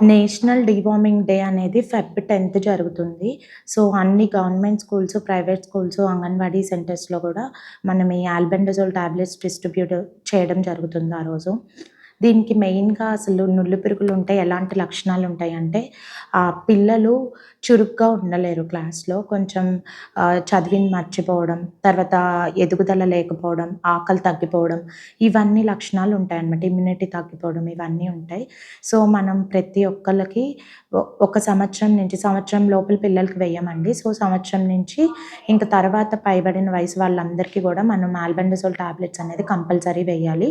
National deworming day అనేది Feb tenth జరుగుతుంది. So అన్ని government schools private schools anganwadi సెంటర్స్లో కూడా మనం ఈ ఆల్బెండజోల్ టాబ్లెట్స్ డిస్ట్రిబ్యూట్ చేయడం జరుగుతుంది ఆ రోజు. దీనికి మెయిన్గా అసలు నుళ్ళు పురుగులు ఉంటే ఎలాంటి లక్షణాలు ఉంటాయి అంటే పిల్లలు చురుగ్గా ఉండలేరు క్లాస్లో. కొంచెం చదివిని మర్చిపోవడం తర్వాత ఎదుగుదల లేకపోవడం ఆకలి తగ్గిపోవడం ఇవన్నీ లక్షణాలు ఉంటాయన్నమాట. ఇమ్యూనిటీ తగ్గిపోవడం ఇవన్నీ ఉంటాయి. సో మనం ప్రతి ఒక్కళ్ళకి ఒక సంవత్సరం నుంచి సంవత్సరం లోపల పిల్లలకి వేయమండి. సో సంవత్సరం నుంచి ఇంకా తర్వాత పైబడిన వయసు వాళ్ళందరికీ కూడా మనం ఆల్బెండజోల్ టాబ్లెట్స్ అనేది కంపల్సరీ వేయాలి.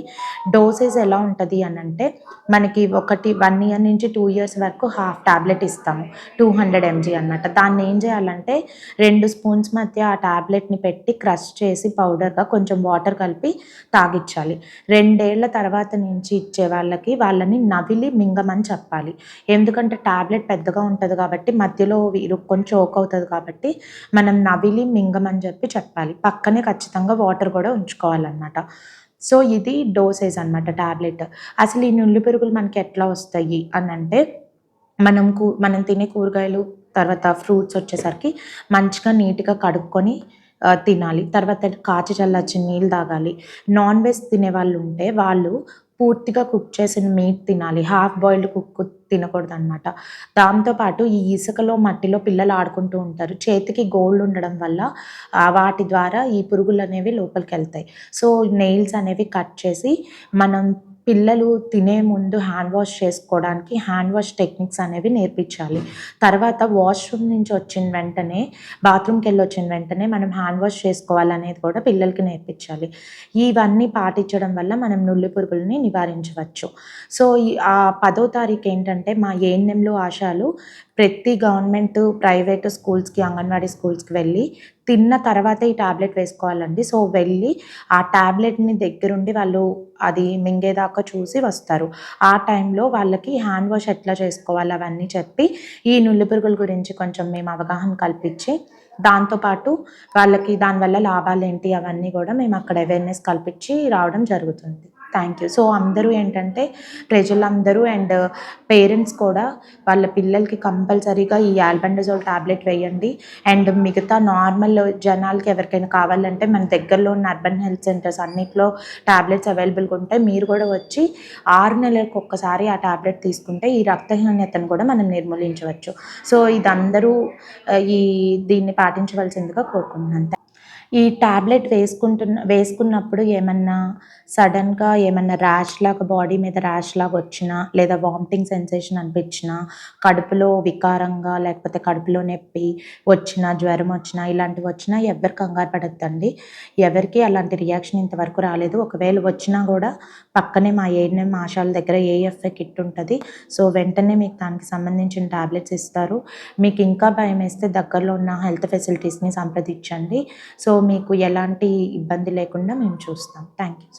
డోసేజ్ ఎలా ఉంటుంది? అని అంటే మనకి ఒకటి వన్ ఇయర్ నుంచి టూ ఇయర్స్ వరకు హాఫ్ టాబ్లెట్ ఇస్తాము టూ హండ్రెడ్ ఎంజీ అన్నమాట దాన్ని ఏం చేయాలంటే రెండు స్పూన్స్ మధ్య ఆ టాబ్లెట్ని పెట్టి క్రష్ చేసి పౌడర్గా కొంచెం వాటర్ కలిపి తాగిచ్చాలి. రెండేళ్ళ తర్వాత నుంచి ఇచ్చే వాళ్ళకి వాళ్ళని నవిలి మింగమని చెప్పాలి. ఎందుకంటే టాబ్లెట్ పెద్దగా ఉంటుంది కాబట్టి మధ్యలో ఇరుక్కొని చోక్ అవుతుంది కాబట్టి మనం నవిలి మింగమని చెప్పి చెప్పాలి. పక్కనే ఖచ్చితంగా వాటర్ కూడా ఉంచుకోవాలన్నమాట. సో ఇది డోసేజ్ అన్నమాట టాబ్లెట్ అసలు ఈ నుల్లి పెరుగులు మనకి ఎట్లా వస్తాయి అని అంటే మనం కూ మనం తినే కూరగాయలు తర్వాత ఫ్రూట్స్ వచ్చేసరికి మంచిగా నీట్గా కడుక్కొని తినాలి. తర్వాత కాచి చల్లార్చి నీళ్ళు తాగాలి. నాన్ వెజ్ తినే వాళ్ళు ఉంటే వాళ్ళు పూర్తిగా కుక్ చేసిన మీట్ తినాలి. హాఫ్ బాయిల్డ్ కుక్ తినకూడదు అనమాట దాంతోపాటు ఈ ఇసుకలో మట్టిలో పిల్లలు ఆడుకుంటూ ఉంటారు. చేతికి గోల్డ్ ఉండడం వల్ల వాటి ద్వారా ఈ పురుగులు అనేవి లోపలికి వెళ్తాయి. సో నెయిల్స్ అనేవి కట్ చేసి మనం పిల్లలు తినే ముందు హ్యాండ్ వాష్ చేసుకోవడానికి హ్యాండ్ వాష్ టెక్నిక్స్ అనేవి నేర్పించాలి. తర్వాత వాష్రూమ్ నుంచి వచ్చిన వెంటనే బాత్రూమ్కి వెళ్ళి వచ్చిన వెంటనే మనం హ్యాండ్ వాష్ చేసుకోవాలనేది కూడా పిల్లలకి నేర్పించాలి. ఇవన్నీ పాటించడం వల్ల మనం నుల్లి పురుగులని నివారించవచ్చు. సో ఈ ఆ పదో తారీఖు ఏంటంటే మా ఏఎన్ఎంలో ఆశాలు ప్రతి గవర్నమెంట్ ప్రైవేట్ స్కూల్స్కి అంగన్వాడీ స్కూల్స్కి వెళ్ళి తిన్న తర్వాత ఈ టాబ్లెట్ వేసుకోవాలండి. సో వెళ్ళి ఆ టాబ్లెట్ని దగ్గరుండి వాళ్ళు అది మింగేదాకా చూసి వస్తారు. ఆ టైంలో వాళ్ళకి హ్యాండ్ వాష్ ఎట్లా చేసుకోవాలి అవన్నీ చెప్పి ఈ నుల్లి పురుగుల గురించి కొంచెం మేము అవగాహన కల్పించి దాంతోపాటు వాళ్ళకి దానివల్ల లాభాలు ఏంటి అవన్నీ కూడా మేము అక్కడ అవేర్నెస్ కల్పించి రావడం జరుగుతుంది. థ్యాంక్ యూ సో అందరూ ఏంటంటే ప్రజలందరూ అండ్ పేరెంట్స్ కూడా వాళ్ళ పిల్లలకి కంపల్సరీగా ఈ ఆల్బండజోల్ టాబ్లెట్ వేయండి. అండ్ మిగతా నార్మల్ జనాలకి ఎవరికైనా కావాలంటే మన దగ్గరలో ఉన్న అర్బన్ హెల్త్ సెంటర్స్ అన్నిట్లో టాబ్లెట్స్ అవైలబుల్గా ఉంటాయి మీరు కూడా వచ్చి ఆరు నెలలకు ఒక్కసారి ఆ టాబ్లెట్ తీసుకుంటే ఈ రక్తహీనతను కూడా మనం నిర్మూలించవచ్చు. సో ఇది అందరూ ఈ దీన్ని పాటించవలసిందిగా కోరుకుంటున్నాను. ఈ టాబ్లెట్ వేసుకుంటున్న వేసుకున్నప్పుడు ఏమన్నా సడన్గా ఏమన్నా ర్యాష్ లాగా బాడీ మీద ర్యాష్ లాగా వచ్చినా లేదా వామిటింగ్ సెన్సేషన్ అనిపించినా కడుపులో వికారంగా లేకపోతే కడుపులో నొప్పి వచ్చినా జ్వరం వచ్చినా ఇలాంటివి వచ్చినా ఎవరు కంగారు పడద్దండి. ఎవరికి అలాంటి రియాక్షన్ ఇంతవరకు రాలేదు. ఒకవేళ వచ్చినా కూడా పక్కనే మా ఏఎన్ఎం ఆశాల దగ్గర ఏఎఫ్ఏ కిట్ ఉంటుంది. సో వెంటనే మీకు దానికి సంబంధించిన టాబ్లెట్స్ ఇస్తారు. మీకు ఇంకా భయం వేస్తే దగ్గరలో ఉన్న హెల్త్ ఫెసిలిటీస్ని సంప్రదించండి. సో మీకు ఎలాంటి ఇబ్బంది లేకుండా మేము చూస్తాం. Thank you